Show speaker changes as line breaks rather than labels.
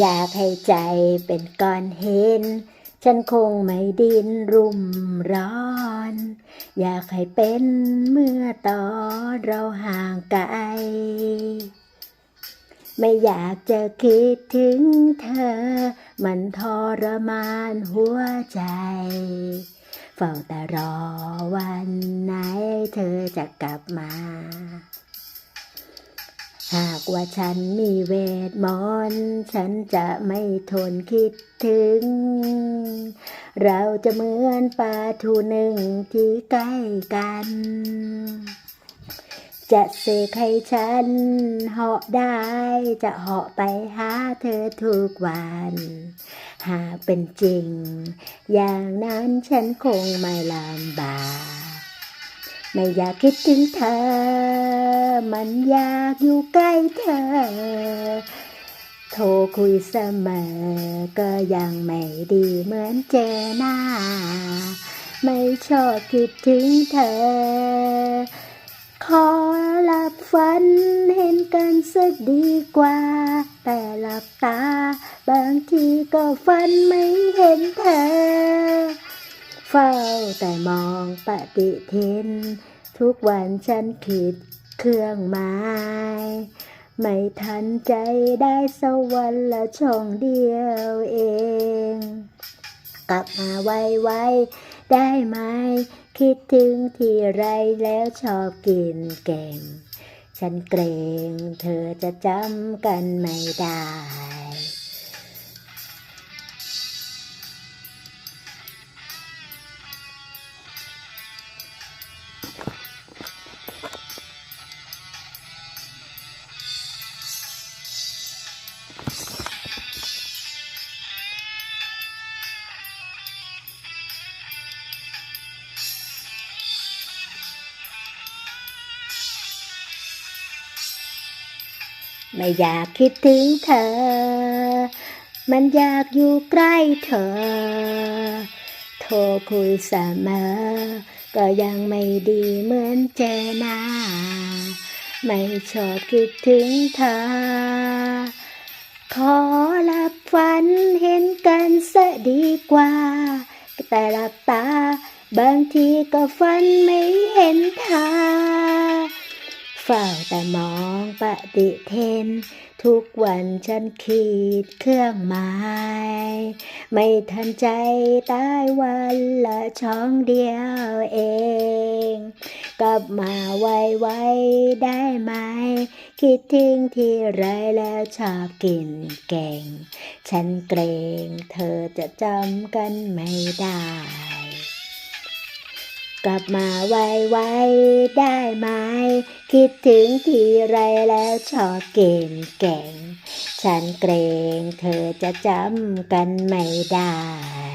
อยากให้ใจเป็นก้อนเห็น ฉันคงไม่ดินรุ่มร้อน อยากให้เป็นเมื่อตอนเราห่างไกล ไม่อยากจะคิดถึงเธอ มันทรมานหัวใจ เฝ้าแต่รอวันไหนเธอจะกลับมา หากว่าฉันมีเวทมนต์ฉันจะไม่ทนคิดถึง เราจะเหมือนปลาทูหนึ่งที่ใกล้กัน จะเสกให้ฉันเหาะได้จะเหาะไปหาเธอทุกวัน หากเป็นจริง อย่างนั้นฉันคงไม่ลำบาก ไม่อยากคิดถึงเธอ มันอยากอยู่ใกล้เธอ โทรคุยเสมอ ก็ยังไม่ดีเหมือนเจอหน้า ไม่ชอบคิดถึงเธอ ขอหลับฝันเห็นกันสักดีกว่า แต่หลับตา บางทีก็ฝันไม่เห็นเธอ เฝ้าแต่มองปฏิทินทุกวันฉันคิด เครื่องหมายไม่ทันใจได้สวรรค์ละช่องเดียวเอง กลับมาไวๆได้ไหม คิดถึงทีไรแล้วชอบกินเก่งฉันเกรงเธอจะจำกันไม่ได้ ไม่อยากคิดถึงเธอ มันอยากอยู่ใกล้เธอ โทรคุยเสมอ ก็ยังไม่ดีเหมือนเจอหน้า ไม่ชอบคิดถึงเธอ ขอหลับฝันเห็นกันซะดีกว่า แต่หลับตา บางทีก็ฝันไม่เห็นเธอเฝ้าแต่มอง ปฏิเทน ทุกวันฉันขีดเครื่องหมาย ไม่ทันใจตายวันละช่องเดียวเอง กลับมาไวๆได้ไหม คิดถึงที่ไรแล้วชอบกินเก่งฉันเกรงเธอจะจำกันไม่ได้ กลับมาไวๆได้ไหม คิดถึงทีไรแล้วชอบเก่งเก่ง ฉันเกรงเธอจะจำกันไม่ได้